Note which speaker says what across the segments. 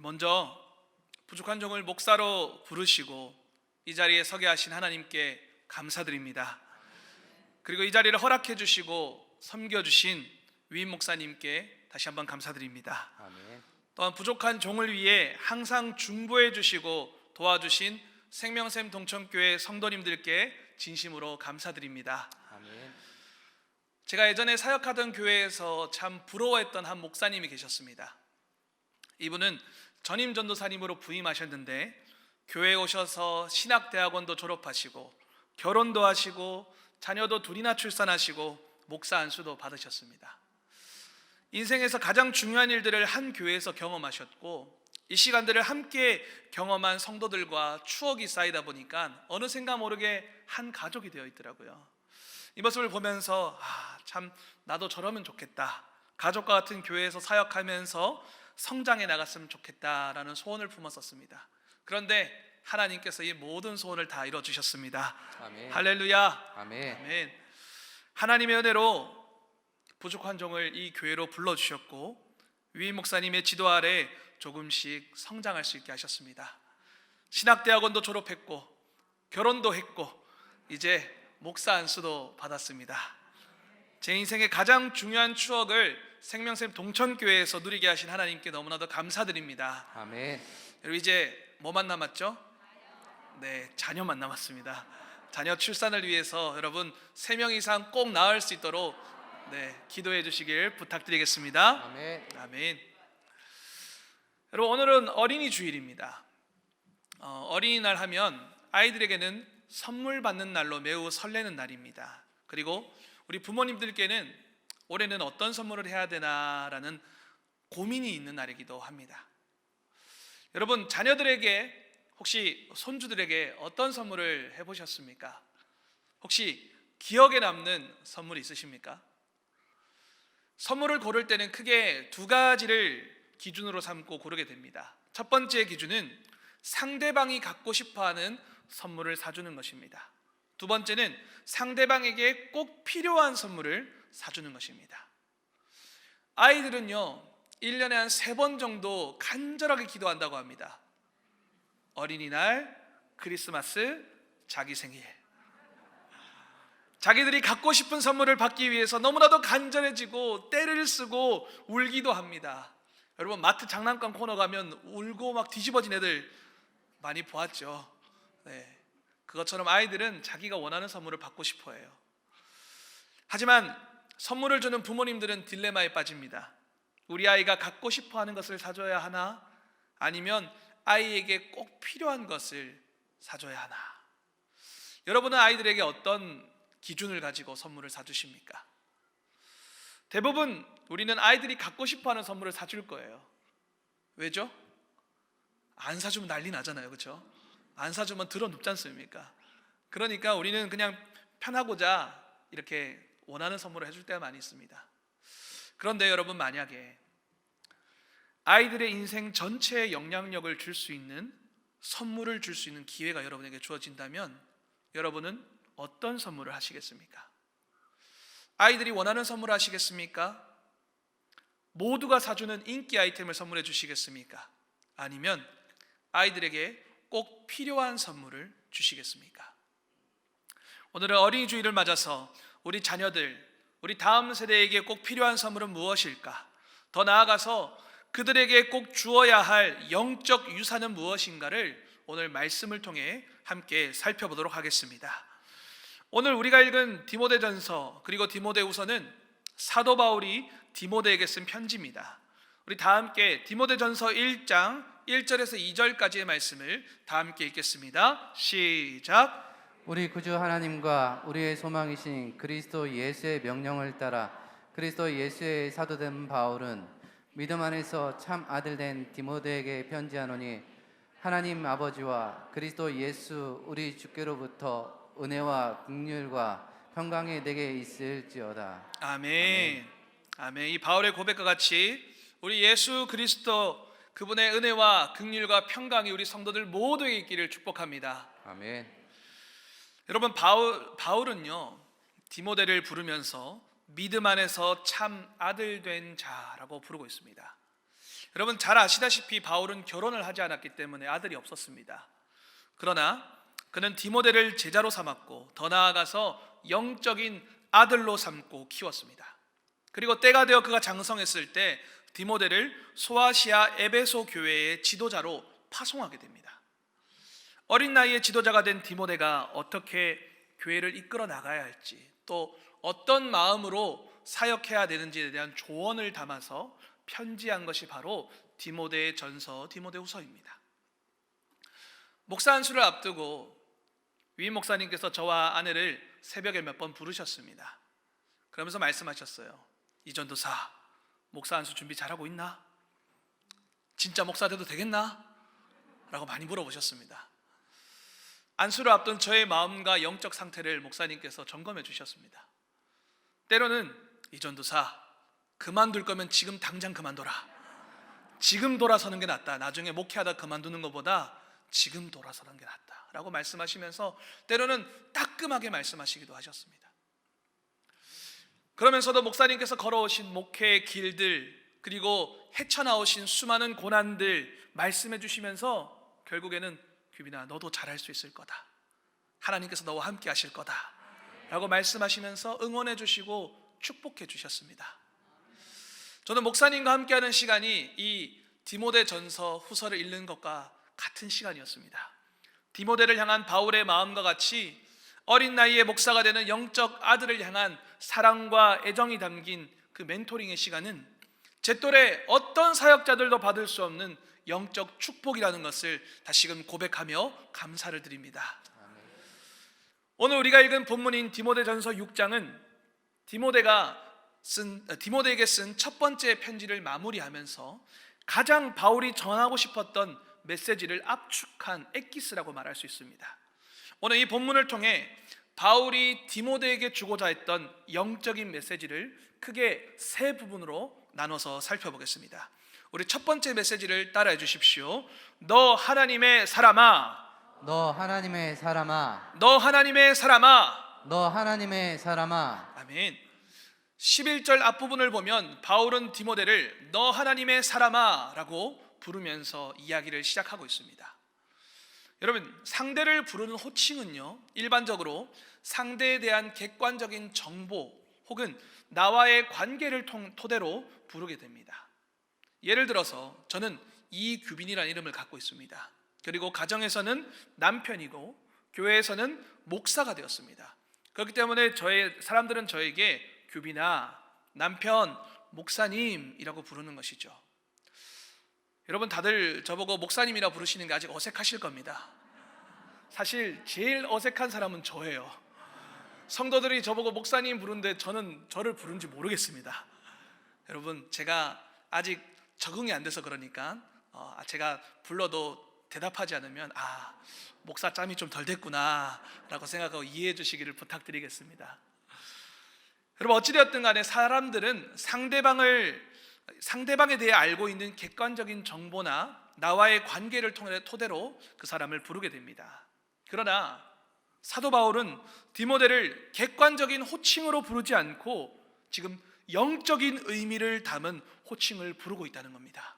Speaker 1: 먼저 부족한 종을 목사로 부르시고 이 자리에 서게 하신 하나님께 감사드립니다. 그리고 이 자리를 허락해 주시고 섬겨 주신 위임 목사님께 다시 한번 감사드립니다.
Speaker 2: 아멘.
Speaker 1: 또한 부족한 종을 위해 항상 중보해 주시고 도와주신 생명샘 동천교회 성도님들께 진심으로 감사드립니다.
Speaker 2: 아멘.
Speaker 1: 제가 예전에 사역하던 교회에서 참 부러워했던 한 목사님이 계셨습니다. 이분은 전임 전도사님으로 부임하셨는데 교회에 오셔서 신학대학원도 졸업하시고 결혼도 하시고 자녀도 둘이나 출산하시고 목사 안수도 받으셨습니다. 인생에서 가장 중요한 일들을 한 교회에서 경험하셨고 이 시간들을 함께 경험한 성도들과 추억이 쌓이다 보니까 어느샌가 모르게 한 가족이 되어 있더라고요. 이 모습을 보면서 아, 참 나도 저러면 좋겠다. 가족과 같은 교회에서 사역하면서 성장해 나갔으면 좋겠다라는 소원을 품었었습니다. 그런데 하나님께서 이 모든 소원을 다 이뤄 주셨습니다. 할렐루야.
Speaker 2: 아멘.
Speaker 1: 아멘. 하나님의 은혜로 부족한 종을 이 교회로 불러 주셨고 위 목사님의 지도 아래 조금씩 성장할 수 있게 하셨습니다. 신학대학원도 졸업했고 결혼도 했고 이제 목사 안수도 받았습니다. 제 인생의 가장 중요한 추억을 생명샘 동천교회에서 누리게 하신 하나님께 너무나도 감사드립니다.
Speaker 2: 아멘.
Speaker 1: 여러분 이제 뭐만 남았죠? 네, 자녀만 남았습니다. 자녀 출산을 위해서 여러분 세명 이상 꼭 낳을 수 있도록 네, 기도해 주시길 부탁드리겠습니다.
Speaker 2: 아멘.
Speaker 1: 아멘. 여러분 오늘은 어린이 주일입니다. 어, 어린이날 하면 아이들에게는 선물 받는 날로 매우 설레는 날입니다. 그리고 우리 부모님들께는 올해는 어떤 선물을 해야 되나라는 고민이 있는 날이기도 합니다. 여러분 자녀들에게 혹시 손주들에게 어떤 선물을 해보셨습니까? 혹시 기억에 남는 선물 있으십니까? 선물을 고를 때는 크게 두 가지를 기준으로 삼고 고르게 됩니다. 첫 번째 기준은 상대방이 갖고 싶어 하는 선물을 사주는 것입니다. 두 번째는 상대방에게 꼭 필요한 선물을 사주는 것입니다. 아이들은요, 1년에 한 세 번 정도 간절하게 기도한다고 합니다. 어린이날, 크리스마스, 자기 생일. 자기들이 갖고 싶은 선물을 받기 위해서 너무나도 간절해지고 때를 쓰고 울기도 합니다. 여러분 마트 장난감 코너 가면 울고 막 뒤집어진 애들 많이 보았죠. 네. 그것처럼 아이들은 자기가 원하는 선물을 받고 싶어 해요. 하지만 선물을 주는 부모님들은 딜레마에 빠집니다. 우리 아이가 갖고 싶어 하는 것을 사줘야 하나? 아니면 아이에게 꼭 필요한 것을 사줘야 하나? 여러분은 아이들에게 어떤 기준을 가지고 선물을 사주십니까? 대부분 우리는 아이들이 갖고 싶어 하는 선물을 사줄 거예요. 왜죠? 안 사주면 난리 나잖아요. 그렇죠? 안 사주면 들어 눕지 않습니까? 그러니까 우리는 그냥 편하고자 이렇게 원하는 선물을 해줄 때가 많이 있습니다. 그런데 여러분 만약에 아이들의 인생 전체에 영향력을 줄 수 있는 선물을 줄 수 있는 기회가 여러분에게 주어진다면 여러분은 어떤 선물을 하시겠습니까? 아이들이 원하는 선물을 하시겠습니까? 모두가 사주는 인기 아이템을 선물해 주시겠습니까? 아니면 아이들에게 꼭 필요한 선물을 주시겠습니까? 오늘은 어린이 주일을 맞아서 우리 자녀들, 우리 다음 세대에게 꼭 필요한 선물은 무엇일까? 더 나아가서 그들에게 꼭 주어야 할 영적 유산은 무엇인가를 오늘 말씀을 통해 함께 살펴보도록 하겠습니다. 오늘 우리가 읽은 디모데전서 그리고 디모데후서는 사도 바울이 디모데에게 쓴 편지입니다. 우리 다 함께 디모데전서 1장 1절에서 2절까지의 말씀을 다 함께 읽겠습니다. 시작.
Speaker 2: 우리 구주 하나님과 우리의 소망이신 그리스도 예수의 명령을 따라 그리스도 예수의 사도된 바울은 믿음 안에서 참 아들 된 디모데에게 편지하노니 하나님 아버지와 그리스도 예수 우리 주께로부터 은혜와 긍휼과 평강이 내게 있을지어다.
Speaker 1: 아멘. 아멘. 이 바울의 고백과 같이 우리 예수 그리스도 그분의 은혜와 긍휼과 평강이 우리 성도들 모두에게 있기를 축복합니다.
Speaker 2: 아멘.
Speaker 1: 여러분 바울 바울은요 디모데를 부르면서 믿음 안에서 참 아들 된 자라고 부르고 있습니다. 여러분 잘 아시다시피 바울은 결혼을 하지 않았기 때문에 아들이 없었습니다. 그러나 그는 디모데를 제자로 삼았고 더 나아가서 영적인 아들로 삼고 키웠습니다. 그리고 때가 되어 그가 장성했을 때 디모데를 소아시아 에베소 교회의 지도자로 파송하게 됩니다. 어린 나이에 지도자가 된 디모데가 어떻게 교회를 이끌어 나가야 할지 또 어떤 마음으로 사역해야 되는지에 대한 조언을 담아서 편지한 것이 바로 디모데의 전서 디모데후서입니다. 목사 안수를 앞두고 위 목사님께서 저와 아내를 새벽에 몇 번 부르셨습니다. 그러면서 말씀하셨어요. 이전도사 목사 안수 준비 잘하고 있나? 진짜 목사 돼도 되겠나? 라고 많이 물어보셨습니다. 안수를 앞둔 저의 마음과 영적 상태를 목사님께서 점검해 주셨습니다. 때로는 이 전도사 그만둘 거면 지금 당장 그만둬라. 지금 돌아서는 게 낫다. 나중에 목회하다 그만두는 것보다 지금 돌아서는 게 낫다. 라고 말씀하시면서 때로는 따끔하게 말씀하시기도 하셨습니다. 그러면서도 목사님께서 걸어오신 목회의 길들 그리고 헤쳐나오신 수많은 고난들 말씀해 주시면서 결국에는 규빈아 너도 잘할 수 있을 거다. 하나님께서 너와 함께 하실 거다. 라고 말씀하시면서 응원해 주시고 축복해 주셨습니다. 저는 목사님과 함께하는 시간이 이 디모데 전서 후서를 읽는 것과 같은 시간이었습니다. 디모데를 향한 바울의 마음과 같이 어린 나이에 목사가 되는 영적 아들을 향한 사랑과 애정이 담긴 그 멘토링의 시간은 제 또래 어떤 사역자들도 받을 수 없는 영적 축복이라는 것을 다시금 고백하며 감사를 드립니다. 오늘 우리가 읽은 본문인 디모데전서 6장은 디모데가 쓴 디모데에게 쓴 첫 번째 편지를 마무리하면서 가장 바울이 전하고 싶었던 메시지를 압축한 엑기스라고 말할 수 있습니다. 오늘 이 본문을 통해 바울이 디모데에게 주고자 했던 영적인 메시지를 크게 세 부분으로 나눠서 살펴보겠습니다. 우리 첫 번째 메시지를 따라해 주십시오. 너 하나님의 사람아,
Speaker 2: 너 하나님의 사람아
Speaker 1: 너 하나님의 사람아.
Speaker 2: 너 하나님의 사람아
Speaker 1: 아멘. 11절 앞부분을 보면 바울은 디모데를 너 하나님의 사람아라고 부르면서 이야기를 시작하고 있습니다. 여러분, 상대를 부르는 호칭은요. 일반적으로 상대에 대한 객관적인 정보 혹은 나와의 관계를 통, 토대로 부르게 됩니다. 예를 들어서 저는 이규빈이라는 이름을 갖고 있습니다. 그리고 가정에서는 남편이고 교회에서는 목사가 되었습니다. 그렇기 때문에 저의 사람들은 저에게 규빈아, 남편, 목사님이라고 부르는 것이죠. 여러분 다들 저보고 목사님이라 부르시는 게 아직 어색하실 겁니다. 사실 제일 어색한 사람은 저예요. 성도들이 저보고 목사님 부르는데 저는 저를 부른지 모르겠습니다. 여러분 제가 아직 적응이 안 돼서 그러니까 어, 제가 불러도 대답하지 않으면 아 목사 짬이 좀 덜 됐구나라고 생각하고 이해해 주시기를 부탁드리겠습니다. 여러분 어찌되었든 간에 사람들은 상대방을 상대방에 대해 알고 있는 객관적인 정보나 나와의 관계를 통해 토대로 그 사람을 부르게 됩니다. 그러나 사도 바울은 디모데를 객관적인 호칭으로 부르지 않고 지금 영적인 의미를 담은 호칭을 부르고 있다는 겁니다.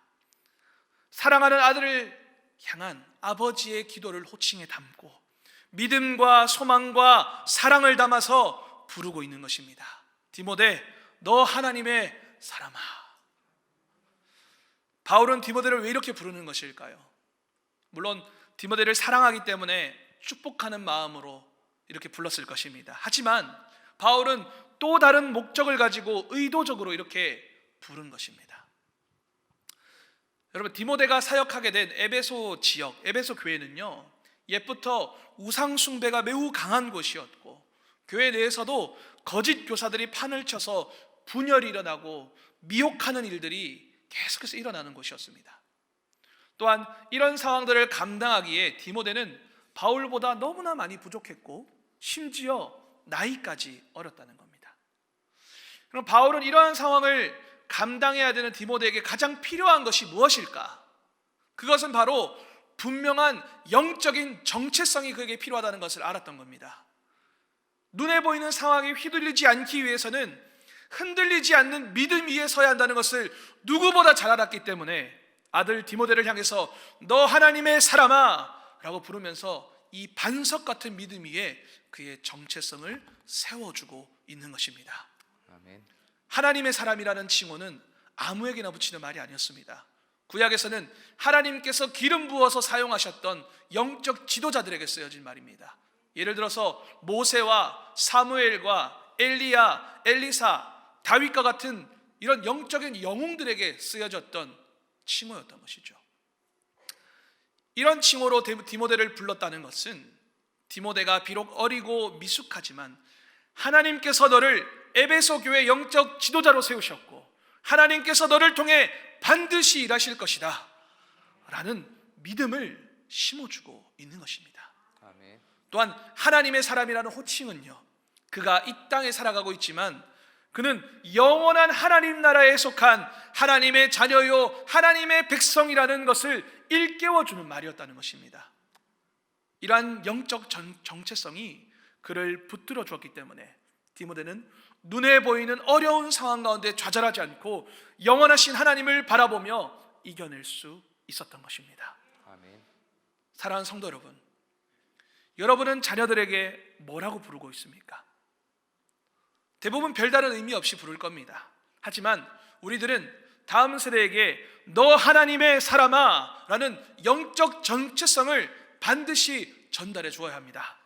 Speaker 1: 사랑하는 아들을 향한 아버지의 기도를 호칭에 담고 믿음과 소망과 사랑을 담아서 부르고 있는 것입니다. 디모데, 너 하나님의 사람아. 바울은 디모데를 왜 이렇게 부르는 것일까요? 물론 디모데를 사랑하기 때문에 축복하는 마음으로 이렇게 불렀을 것입니다. 하지만 바울은 또 다른 목적을 가지고 의도적으로 이렇게 부른 것입니다. 여러분 디모데가 사역하게 된 에베소 지역, 에베소 교회는요. 옛부터 우상 숭배가 매우 강한 곳이었고 교회 내에서도 거짓 교사들이 판을 쳐서 분열이 일어나고 미혹하는 일들이 계속해서 일어나는 곳이었습니다. 또한 이런 상황들을 감당하기에 디모데는 바울보다 너무나 많이 부족했고 심지어 나이까지 어렸다는 겁니다. 그럼 바울은 이러한 상황을 감당해야 되는 디모데에게 가장 필요한 것이 무엇일까? 그것은 바로 분명한 영적인 정체성이 그에게 필요하다는 것을 알았던 겁니다. 눈에 보이는 상황에 휘둘리지 않기 위해서는 흔들리지 않는 믿음 위에 서야 한다는 것을 누구보다 잘 알았기 때문에 아들 디모데를 향해서 너 하나님의 사람아 라고 부르면서 이 반석 같은 믿음 위에 그의 정체성을 세워주고 있는 것입니다.
Speaker 2: 아멘.
Speaker 1: 하나님의 사람이라는 칭호는 아무에게나 붙이는 말이 아니었습니다. 구약에서는 하나님께서 기름 부어서 사용하셨던 영적 지도자들에게 쓰여진 말입니다. 예를 들어서 모세와 사무엘과 엘리야, 엘리사, 다윗과 같은 이런 영적인 영웅들에게 쓰여졌던 칭호였던 것이죠. 이런 칭호로 데- 디모데를 불렀다는 것은 디모데가 비록 어리고 미숙하지만 하나님께서 너를 에베소 교회 영적 지도자로 세우셨고 하나님께서 너를 통해 반드시 일하실 것이다. 라는 믿음을 심어주고 있는 것입니다.
Speaker 2: 아멘.
Speaker 1: 또한 하나님의 사람이라는 호칭은요. 그가 이 땅에 살아가고 있지만 그는 영원한 하나님 나라에 속한 하나님의 자녀요 하나님의 백성이라는 것을 일깨워 주는 말이었다는 것입니다. 이러한 영적 정, 정체성이 그를 붙들어 주었기 때문에 디모데는 눈에 보이는 어려운 상황 가운데 좌절하지 않고 영원하신 하나님을 바라보며 이겨낼 수 있었던 것입니다.
Speaker 2: 아멘.
Speaker 1: 사랑하는 성도 여러분, 여러분은 자녀들에게 뭐라고 부르고 있습니까? 대부분 별다른 의미 없이 부를 겁니다. 하지만 우리들은 다음 세대에게 너 하나님의 사람아 라는 영적 정체성을 반드시 전달해 주어야 합니다.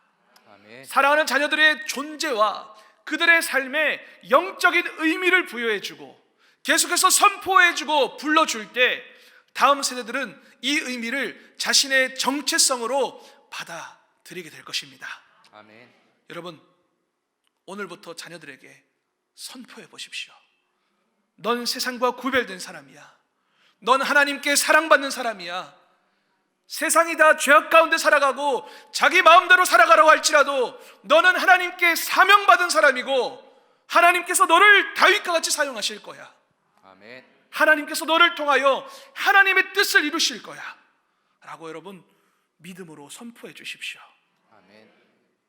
Speaker 2: 아멘.
Speaker 1: 사랑하는 자녀들의 존재와 그들의 삶에 영적인 의미를 부여해 주고 계속해서 선포해 주고 불러 줄때 다음 세대들은 이 의미를 자신의 정체성으로 받아들이게 될 것입니다.
Speaker 2: 아멘.
Speaker 1: 여러분 오늘부터 자녀들에게 선포해 보십시오. 넌 세상과 구별된 사람이야. 넌 하나님께 사랑받는 사람이야. 세상이 다 죄악 가운데 살아가고 자기 마음대로 살아가라고 할지라도 너는 하나님께 사명받은 사람이고 하나님께서 너를 다윗과 같이 사용하실 거야.
Speaker 2: 아멘.
Speaker 1: 하나님께서 너를 통하여 하나님의 뜻을 이루실 거야. 라고 여러분 믿음으로 선포해 주십시오.
Speaker 2: 아멘.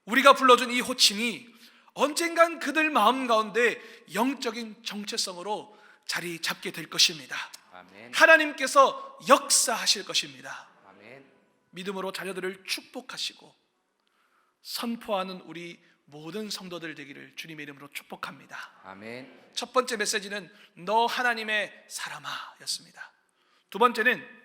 Speaker 1: 우리가 불러준 이 호칭이 언젠간 그들 마음 가운데 영적인 정체성으로 자리 잡게 될 것입니다.
Speaker 2: 아멘.
Speaker 1: 하나님께서 역사하실 것입니다.
Speaker 2: 아멘.
Speaker 1: 믿음으로 자녀들을 축복하시고 선포하는 우리 모든 성도들 되기를 주님의 이름으로 축복합니다.
Speaker 2: 아멘.
Speaker 1: 첫 번째 메시지는 너 하나님의 사람아였습니다. 두 번째는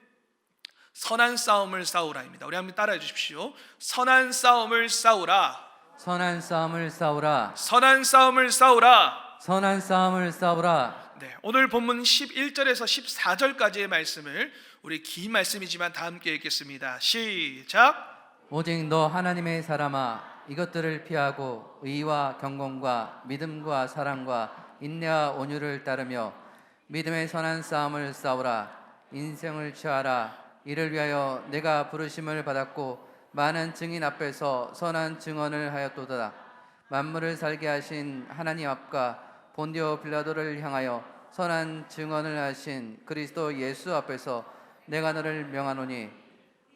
Speaker 1: 선한 싸움을 싸우라입니다. 우리 한번 따라해 주십시오. 선한 싸움을 싸우라.
Speaker 2: 선한 싸움을 싸우라.
Speaker 1: 선한 싸움을 싸우라.
Speaker 2: 선한 싸움을 싸우라.
Speaker 1: 네, 오늘 본문 11절에서 14절까지의 말씀을 우리 긴 말씀이지만 다 함께 읽겠습니다. 시작.
Speaker 2: 오직 너 하나님의 사람아 이것들을 피하고 의와 경건과 믿음과 사랑과 인내와 온유를 따르며 믿음의 선한 싸움을 싸우라 인생을 취하라 이를 위하여 내가 부르심을 받았고 많은 증인 앞에서 선한 증언을 하였도다 만물을 살게 하신 하나님 앞과 본디오 빌라도를 향하여 선한 증언을 하신 그리스도 예수 앞에서 내가 너를 명하노니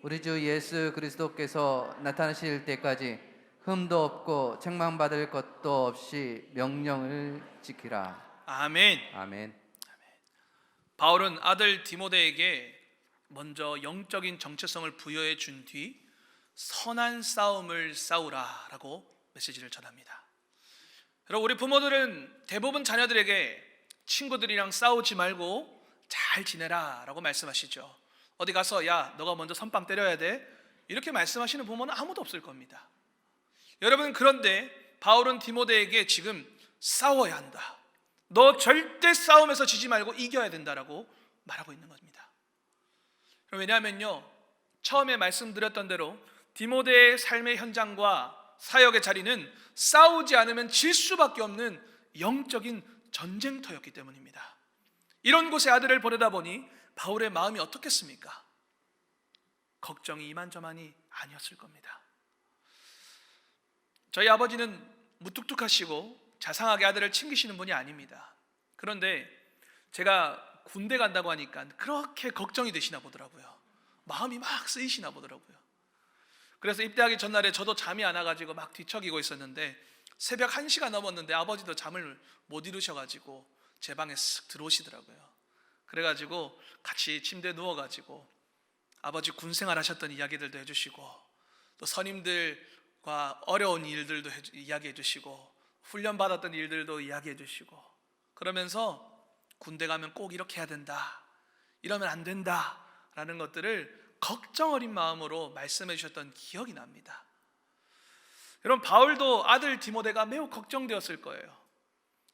Speaker 2: 우리 주 예수 그리스도께서 나타나실 때까지 흠도 없고 책망받을 것도 없이 명령을 지키라.
Speaker 1: 아멘.
Speaker 2: 아멘.
Speaker 1: 바울은 아들 디모데에게 먼저 영적인 정체성을 부여해 준 뒤 선한 싸움을 싸우라라고 메시지를 전합니다. 여러분 우리 부모들은 대부분 자녀들에게 친구들이랑 싸우지 말고 잘 지내라라고 말씀하시죠. 어디 가서 야 너가 먼저 선빵 때려야 돼 이렇게 말씀하시는 부모는 아무도 없을 겁니다. 여러분 그런데 바울은 디모데에게 지금 싸워야 한다. 너 절대 싸움에서 지지 말고 이겨야 된다라고 말하고 있는 겁니다. 왜냐하면요 처음에 말씀드렸던 대로 디모데의 삶의 현장과 사역의 자리는 싸우지 않으면 질 수밖에 없는 영적인 전쟁터였기 때문입니다. 이런 곳에 아들을 보내다 보니 바울의 마음이 어떻겠습니까? 걱정이 이만저만이 아니었을 겁니다. 저희 아버지는 무뚝뚝하시고 자상하게 아들을 챙기시는 분이 아닙니다. 그런데 제가 군대 간다고 하니까 그렇게 걱정이 되시나 보더라고요. 마음이 막 쓰이시나 보더라고요. 그래서 입대하기 전날에 저도 잠이 안 와가지고 막 뒤척이고 있었는데 새벽 1시가 넘었는데 아버지도 잠을 못 이루셔가지고 제 방에 쓱 들어오시더라고요. 그래가지고 같이 침대에 누워가지고 아버지 군 생활 하셨던 이야기들도 해주시고 또 선임들과 어려운 일들도 해- 이야기해 주시고 훈련 받았던 일들도 이야기해 주시고 그러면서 군대 가면 꼭 이렇게 해야 된다 이러면 안 된다 라는 것들을 걱정 어린 마음으로 말씀해 주셨던 기억이 납니다. 여러분 바울도 아들 디모데가 매우 걱정되었을 거예요.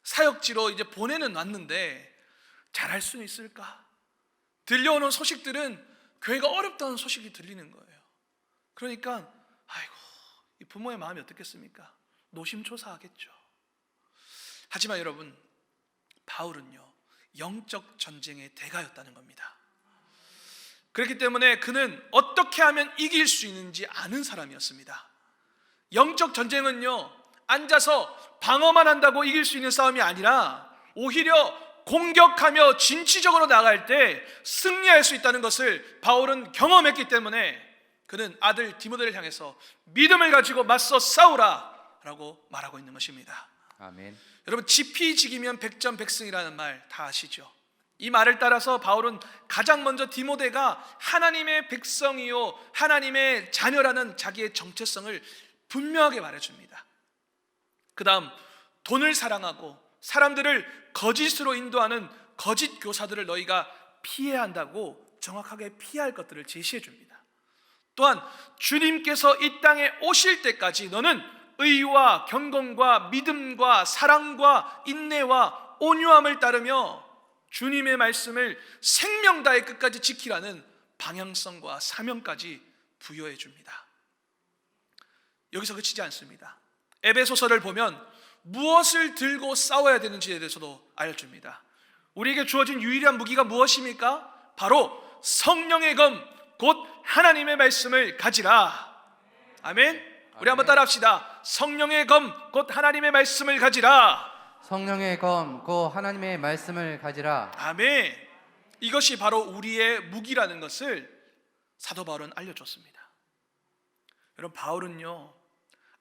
Speaker 1: 사역지로 이제 보내는 왔는데 잘할 수 있을까? 들려오는 소식들은 교회가 어렵다는 소식이 들리는 거예요. 그러니까 아이고 이 부모의 마음이 어떻겠습니까? 노심초사하겠죠. 하지만 여러분 바울은요 영적 전쟁의 대가였다는 겁니다. 그렇기 때문에 그는 어떻게 하면 이길 수 있는지 아는 사람이었습니다. 영적 전쟁은요 앉아서 방어만 한다고 이길 수 있는 싸움이 아니라 오히려 공격하며 진취적으로 나갈 때 승리할 수 있다는 것을 바울은 경험했기 때문에 그는 아들 디모데를 향해서 믿음을 가지고 맞서 싸우라라고 말하고 있는 것입니다.
Speaker 2: 아멘.
Speaker 1: 여러분 지피지기면 백전백승이라는 말 다 아시죠? 이 말을 따라서 바울은 가장 먼저 디모데가 하나님의 백성이요 하나님의 자녀라는 자기의 정체성을 분명하게 말해줍니다. 그 다음 돈을 사랑하고 사람들을 거짓으로 인도하는 거짓 교사들을 너희가 피해야 한다고 정확하게 피할 것들을 제시해 줍니다. 또한 주님께서 이 땅에 오실 때까지 너는 의와 경건과 믿음과 사랑과 인내와 온유함을 따르며 주님의 말씀을 생명 다의 끝까지 지키라는 방향성과 사명까지 부여해 줍니다. 여기서 그치지 않습니다. 에베소서를 보면 무엇을 들고 싸워야 되는지에 대해서도 알려줍니다. 우리에게 주어진 유일한 무기가 무엇입니까? 바로 성령의 검, 곧 하나님의 말씀을 가지라. 아멘. 우리 한번 따라합시다. 성령의 검, 곧 하나님의 말씀을 가지라.
Speaker 2: 성령의 검, 고 하나님의 말씀을 가지라.
Speaker 1: 아멘. 이것이 바로 우리의 무기라는 것을 사도 바울은 알려줬습니다. 여러분 바울은요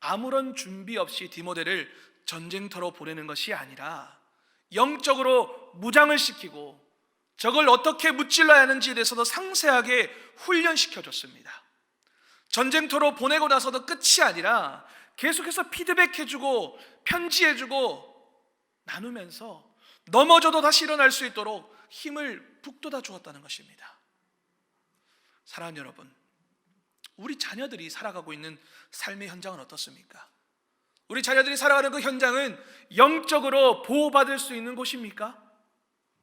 Speaker 1: 아무런 준비 없이 디모데를 전쟁터로 보내는 것이 아니라 영적으로 무장을 시키고 적을 어떻게 무찔러야 하는지에 대해서도 상세하게 훈련시켜 줬습니다. 전쟁터로 보내고 나서도 끝이 아니라 계속해서 피드백해주고 편지해주고 나누면서 넘어져도 다시 일어날 수 있도록 힘을 북돋아 주었다는 것입니다. 사랑하는 여러분, 우리 자녀들이 살아가고 있는 삶의 현장은 어떻습니까? 우리 자녀들이 살아가는 그 현장은 영적으로 보호받을 수 있는 곳입니까?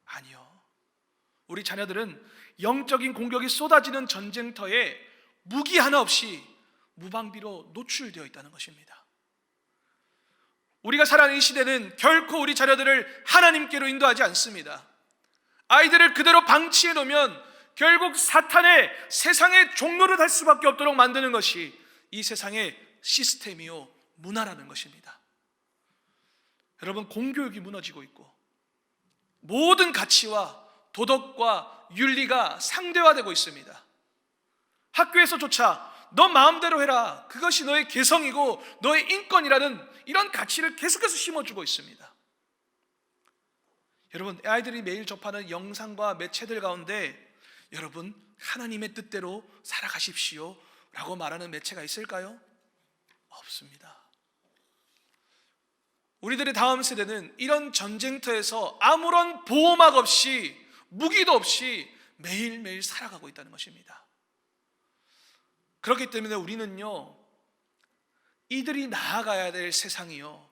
Speaker 1: 아니요. 우리 자녀들은 영적인 공격이 쏟아지는 전쟁터에 무기 하나 없이 무방비로 노출되어 있다는 것입니다. 우리가 살아가는 이 시대는 결코 우리 자녀들을 하나님께로 인도하지 않습니다. 아이들을 그대로 방치해 놓으면 결국 사탄의 세상의 종로를 할 수밖에 없도록 만드는 것이 이 세상의 시스템이요 문화라는 것입니다. 여러분 공교육이 무너지고 있고 모든 가치와 도덕과 윤리가 상대화되고 있습니다. 학교에서조차 너 마음대로 해라. 그것이 너의 개성이고 너의 인권이라는 이런 가치를 계속해서 심어주고 있습니다. 여러분, 아이들이 매일 접하는 영상과 매체들 가운데 여러분, 하나님의 뜻대로 살아가십시오. 라고 말하는 매체가 있을까요? 없습니다. 우리들의 다음 세대는 이런 전쟁터에서 아무런 보호막 없이 무기도 없이 매일매일 살아가고 있다는 것입니다. 그렇기 때문에 우리는요, 이들이 나아가야 될 세상이요,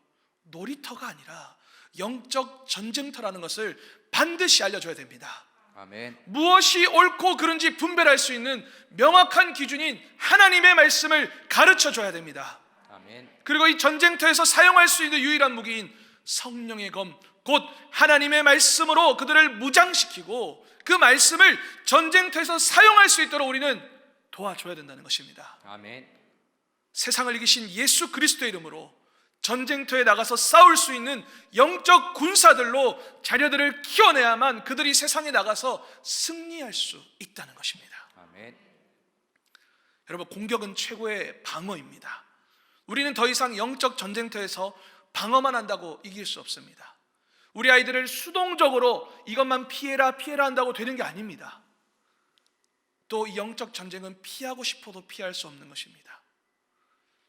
Speaker 1: 놀이터가 아니라 영적 전쟁터라는 것을 반드시 알려줘야 됩니다.
Speaker 2: 아멘.
Speaker 1: 무엇이 옳고 그른지 분별할 수 있는 명확한 기준인 하나님의 말씀을 가르쳐 줘야 됩니다.
Speaker 2: 아멘.
Speaker 1: 그리고 이 전쟁터에서 사용할 수 있는 유일한 무기인 성령의 검, 곧 하나님의 말씀으로 그들을 무장시키고 그 말씀을 전쟁터에서 사용할 수 있도록 우리는 도와줘야 된다는 것입니다.
Speaker 2: 아멘.
Speaker 1: 세상을 이기신 예수 그리스도의 이름으로 전쟁터에 나가서 싸울 수 있는 영적 군사들로 자녀들을 키워내야만 그들이 세상에 나가서 승리할 수 있다는 것입니다.
Speaker 2: 아멘.
Speaker 1: 여러분 공격은 최고의 방어입니다. 우리는 더 이상 영적 전쟁터에서 방어만 한다고 이길 수 없습니다. 우리 아이들을 수동적으로 이것만 피해라 피해라 한다고 되는 게 아닙니다. 또 이 영적 전쟁은 피하고 싶어도 피할 수 없는 것입니다.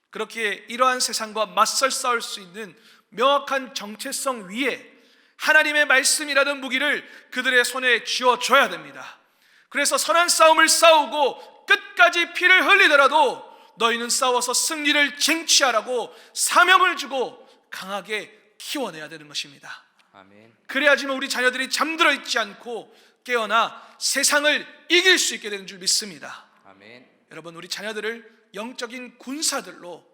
Speaker 1: 그렇게 이러한 세상과 맞설 싸울 수 있는 명확한 정체성 위에 하나님의 말씀이라는 무기를 그들의 손에 쥐어 줘야 됩니다. 그래서 선한 싸움을 싸우고 끝까지 피를 흘리더라도 너희는 싸워서 승리를 쟁취하라고 사명을 주고 강하게 키워내야 되는 것입니다.
Speaker 2: 아멘.
Speaker 1: 그래야지만 우리 자녀들이 잠들어 있지 않고 깨어나 세상을 이길 수 있게 되는 줄 믿습니다.
Speaker 2: 아멘.
Speaker 1: 여러분 우리 자녀들을 영적인 군사들로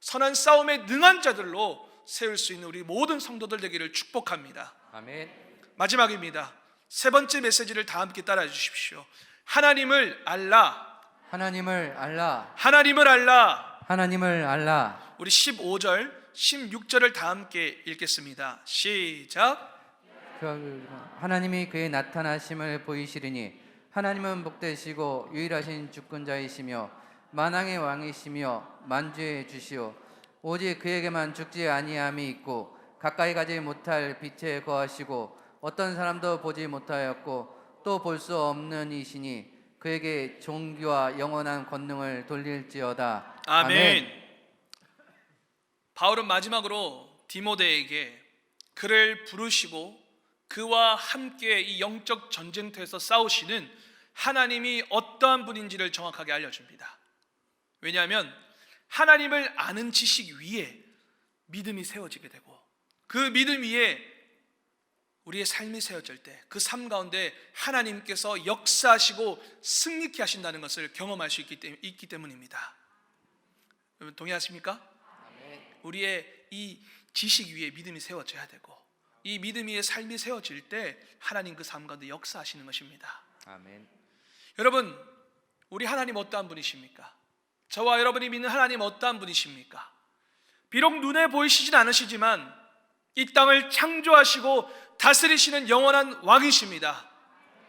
Speaker 1: 선한 싸움에 능한 자들로 세울 수 있는 우리 모든 성도들 되기를 축복합니다.
Speaker 2: 아멘.
Speaker 1: 마지막입니다. 세 번째 메시지를 다 함께 따라해 주십시오. 하나님을 알라.
Speaker 2: 하나님을 알라.
Speaker 1: 하나님을 알라.
Speaker 2: 하나님을 알라.
Speaker 1: 우리 15절, 16절을 다 함께 읽겠습니다. 시작.
Speaker 2: 그 하나님이 그의 나타나심을 보이시리니 하나님은 복되시고 유일하신 주권자이시며 만왕의 왕이시며 만주의 주시오. 오직 그에게만 죽지 아니함이 있고 가까이 가지 못할 빛에 거하시고 어떤 사람도 보지 못하였고 또 볼 수 없는 이시니 그에게 종기와 영원한 권능을 돌릴지어다.
Speaker 1: 아멘. 바울은 마지막으로 디모데에게 그를 부르시고 그와 함께 이 영적 전쟁터에서 싸우시는 하나님이 어떠한 분인지를 정확하게 알려줍니다. 왜냐하면 하나님을 아는 지식 위에 믿음이 세워지게 되고 그 믿음 위에 우리의 삶이 세워질 때 그 삶 가운데 하나님께서 역사하시고 승리케 하신다는 것을 경험할 수 있기, 때, 때문입니다. 여러분 동의하십니까? 우리의 이 지식 위에 믿음이 세워져야 되고 이 믿음 위에 삶이 세워질 때 하나님 그 삶 가운데 역사하시는 것입니다.
Speaker 2: 아멘
Speaker 1: 여러분, 우리 하나님 어떠한 분이십니까? 저와 여러분이 믿는 하나님 어떠한 분이십니까? 비록 눈에 보이시진 않으시지만 이 땅을 창조하시고 다스리시는 영원한 왕이십니다.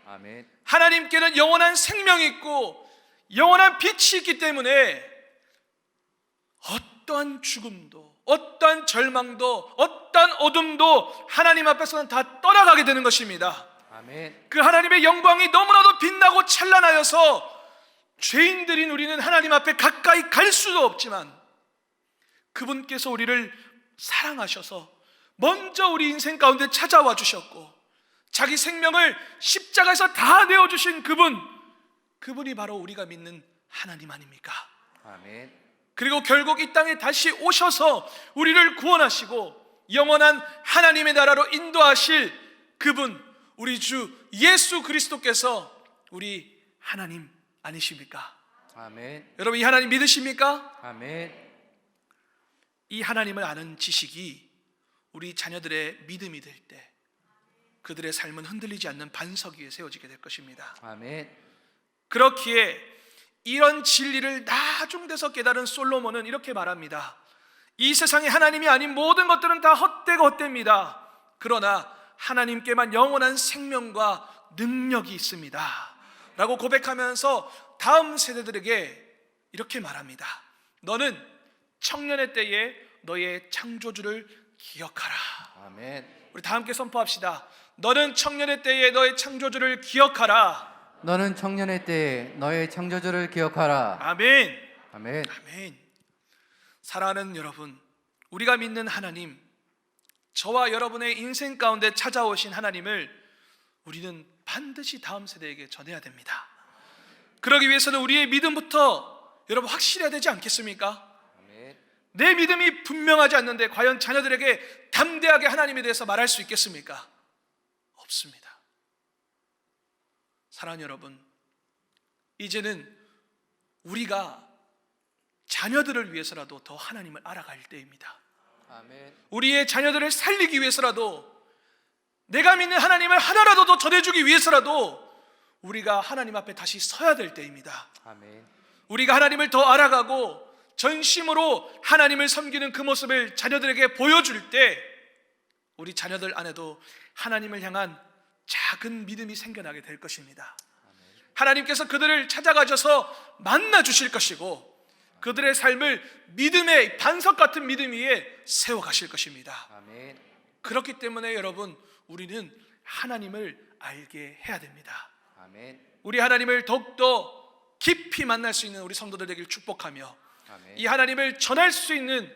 Speaker 2: 아멘
Speaker 1: 하나님께는 영원한 생명이 있고 영원한 빛이 있기 때문에 어떠한 죽음도 어떠한 절망도 어떠한 어둠도 하나님 앞에서는 다 떠나가게 되는 것입니다.
Speaker 2: 아멘
Speaker 1: 그 하나님의 영광이 너무나도 빛나고 찬란하여서 죄인들인 우리는 하나님 앞에 가까이 갈 수도 없지만 그분께서 우리를 사랑하셔서 먼저 우리 인생 가운데 찾아와 주셨고 자기 생명을 십자가에서 다 내어 주신 그분 그분이 바로 우리가 믿는 하나님 아닙니까?
Speaker 2: 아멘
Speaker 1: 그리고 결국 이 땅에 다시 오셔서 우리를 구원하시고 영원한 하나님의 나라로 인도하실 그분 우리 주 예수 그리스도께서 우리 하나님 아니십니까?
Speaker 2: 아멘
Speaker 1: 여러분 이 하나님 믿으십니까?
Speaker 2: 아멘
Speaker 1: 이 하나님을 아는 지식이 우리 자녀들의 믿음이 될 때 그들의 삶은 흔들리지 않는 반석 위에 세워지게 될 것입니다.
Speaker 2: 아멘
Speaker 1: 그렇기에 이런 진리를 나중 돼서 깨달은 솔로몬은 이렇게 말합니다. 이 세상에 하나님이 아닌 모든 것들은 다 헛되고 헛됩니다. 그러나 하나님께만 영원한 생명과 능력이 있습니다. 라고 고백하면서 다음 세대들에게 이렇게 말합니다. 너는 청년의 때에 너의 창조주를 기억하라.
Speaker 2: 아멘
Speaker 1: 우리 다 함께 선포합시다. 너는 청년의 때에 너의 창조주를 기억하라.
Speaker 2: 너는 청년의 때에 너의 창조주를 기억하라.
Speaker 1: 아멘.
Speaker 2: 아멘.
Speaker 1: 아멘. 사랑하는 여러분, 우리가 믿는 하나님, 저와 여러분의 인생 가운데 찾아오신 하나님을 우리는 반드시 다음 세대에게 전해야 됩니다. 그러기 위해서는 우리의 믿음부터 여러분 확실해야 되지 않겠습니까? 내 믿음이 분명하지 않는데 과연 자녀들에게 담대하게 하나님에 대해서 말할 수 있겠습니까? 없습니다. 사랑하는 여러분, 이제는 우리가 자녀들을 위해서라도 더 하나님을 알아갈 때입니다.
Speaker 2: 아멘.
Speaker 1: 우리의 자녀들을 살리기 위해서라도 내가 믿는 하나님을 하나라도 더 전해주기 위해서라도 우리가 하나님 앞에 다시 서야 될 때입니다.
Speaker 2: 아멘.
Speaker 1: 우리가 하나님을 더 알아가고 전심으로 하나님을 섬기는 그 모습을 자녀들에게 보여줄 때 우리 자녀들 안에도 하나님을 향한 작은 믿음이 생겨나게 될 것입니다. 하나님께서 그들을 찾아가셔서 만나 주실 것이고 그들의 삶을 믿음의 반석 같은 믿음 위에 세워 가실 것입니다.
Speaker 2: 아멘.
Speaker 1: 그렇기 때문에 여러분 우리는 하나님을 알게 해야 됩니다.
Speaker 2: 아멘.
Speaker 1: 우리 하나님을 더욱더 깊이 만날 수 있는 우리 성도들 되기를 축복하며
Speaker 2: 아멘.
Speaker 1: 이 하나님을 전할 수 있는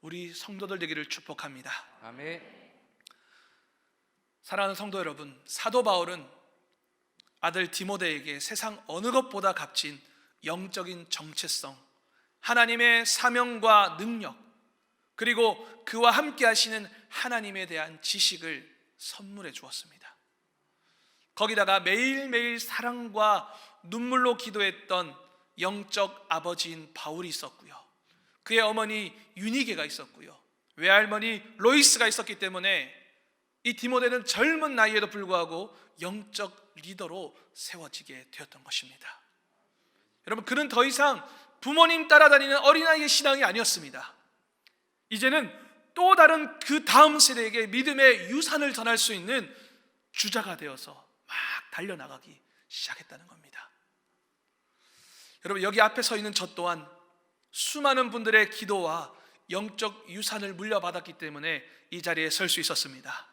Speaker 1: 우리 성도들 되기를 축복합니다.
Speaker 2: 아멘.
Speaker 1: 사랑하는 성도 여러분, 사도 바울은 아들 디모데에게 세상 어느 것보다 값진 영적인 정체성, 하나님의 사명과 능력, 그리고 그와 함께 하시는 하나님에 대한 지식을 선물해 주었습니다. 거기다가 매일매일 사랑과 눈물로 기도했던 영적 아버지인 바울이 있었고요. 그의 어머니 유니게가 있었고요. 외할머니 로이스가 있었기 때문에 이 디모데는 젊은 나이에도 불구하고 영적 리더로 세워지게 되었던 것입니다. 여러분 그는 더 이상 부모님 따라다니는 어린아이의 신앙이 아니었습니다. 이제는 또 다른 그 다음 세대에게 믿음의 유산을 전할 수 있는 주자가 되어서 막 달려나가기 시작했다는 겁니다. 여러분 여기 앞에 서 있는 저 또한 수많은 분들의 기도와 영적 유산을 물려받았기 때문에 이 자리에 설 수 있었습니다.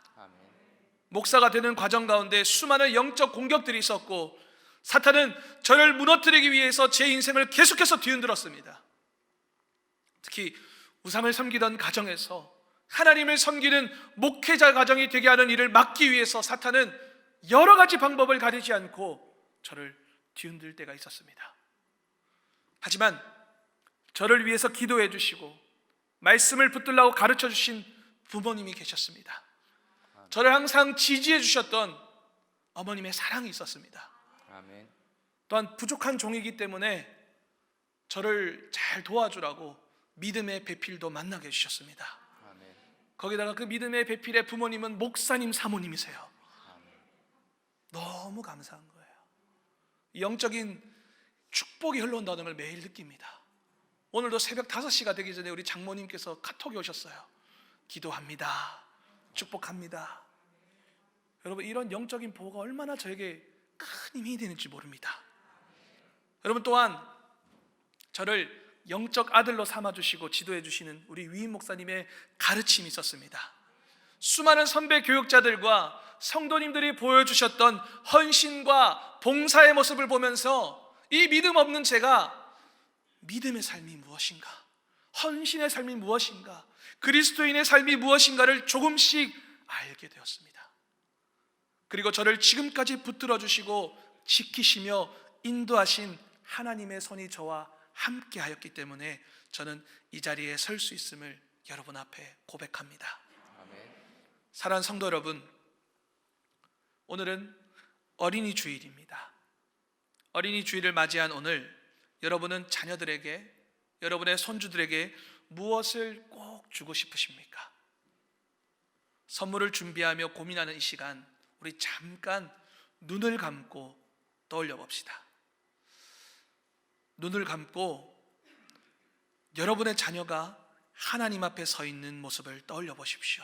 Speaker 1: 목사가 되는 과정 가운데 수많은 영적 공격들이 있었고 사탄은 저를 무너뜨리기 위해서 제 인생을 계속해서 뒤흔들었습니다. 특히 우상을 섬기던 가정에서 하나님을 섬기는 목회자 가정이 되게 하는 일을 막기 위해서 사탄은 여러 가지 방법을 가리지 않고 저를 뒤흔들 때가 있었습니다. 하지만 저를 위해서 기도해 주시고 말씀을 붙들라고 가르쳐 주신 부모님이 계셨습니다. 저를 항상 지지해 주셨던 어머님의 사랑이 있었습니다.
Speaker 2: 아멘.
Speaker 1: 또한 부족한 종이기 때문에 저를 잘 도와주라고 믿음의 배필도 만나게 해주셨습니다.
Speaker 2: 아멘.
Speaker 1: 거기다가 그 믿음의 배필의 부모님은 목사님 사모님이세요. 너무 감사한 거예요. 이 영적인 축복이 흘러온다는 걸 매일 느낍니다. 오늘도 새벽 5시가 되기 전에 우리 장모님께서 카톡이 오셨어요. 기도합니다. 축복합니다. 여러분 이런 영적인 보호가 얼마나 저에게 큰 힘이 되는지 모릅니다. 여러분 또한 저를 영적 아들로 삼아 주시고 지도해 주시는 우리 위임 목사님의 가르침이 있었습니다. 수많은 선배 교육자들과 성도님들이 보여주셨던 헌신과 봉사의 모습을 보면서 이 믿음 없는 제가 믿음의 삶이 무엇인가, 헌신의 삶이 무엇인가, 그리스도인의 삶이 무엇인가를 조금씩 알게 되었습니다. 그리고 저를 지금까지 붙들어 주시고 지키시며 인도하신 하나님의 손이 저와 함께 하였기 때문에 저는 이 자리에 설 수 있음을 여러분 앞에 고백합니다. 사랑하는 성도 여러분, 오늘은 어린이 주일입니다. 어린이 주일을 맞이한 오늘 여러분은 자녀들에게 여러분의 손주들에게 무엇을 꼭 주고 싶으십니까? 선물을 준비하며 고민하는 이 시간 우리 잠깐 눈을 감고 떠올려 봅시다. 눈을 감고 여러분의 자녀가 하나님 앞에 서 있는 모습을 떠올려 보십시오.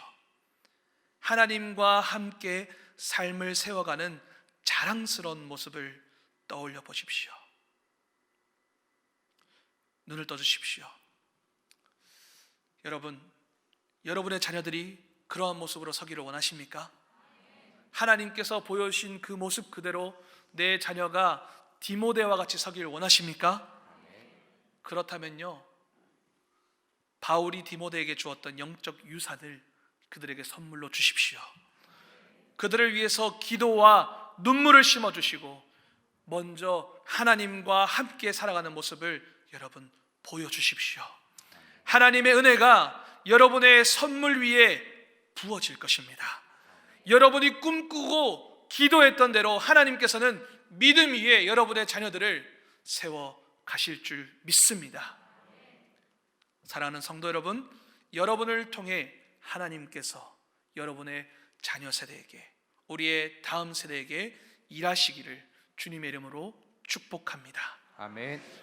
Speaker 1: 하나님과 함께 삶을 세워가는 자랑스러운 모습을 떠올려 보십시오. 눈을 떠 주십시오. 여러분, 여러분의 자녀들이 그러한 모습으로 서기를 원하십니까? 하나님께서 보여주신 그 모습 그대로 내 자녀가 디모데와 같이 서기를 원하십니까? 그렇다면요, 바울이 디모데에게 주었던 영적 유산을 그들에게 선물로 주십시오. 그들을 위해서 기도와 눈물을 심어 주시고 먼저 하나님과 함께 살아가는 모습을 여러분 보여 주십시오. 하나님의 은혜가 여러분의 선물 위에 부어질 것입니다. 여러분이 꿈꾸고 기도했던 대로 하나님께서는 믿음 위에 여러분의 자녀들을 세워 가실 줄 믿습니다. 사랑하는 성도 여러분, 여러분을 통해 하나님께서 여러분의 자녀 세대에게 우리의 다음 세대에게 일하시기를 주님의 이름으로 축복합니다.
Speaker 2: 아멘.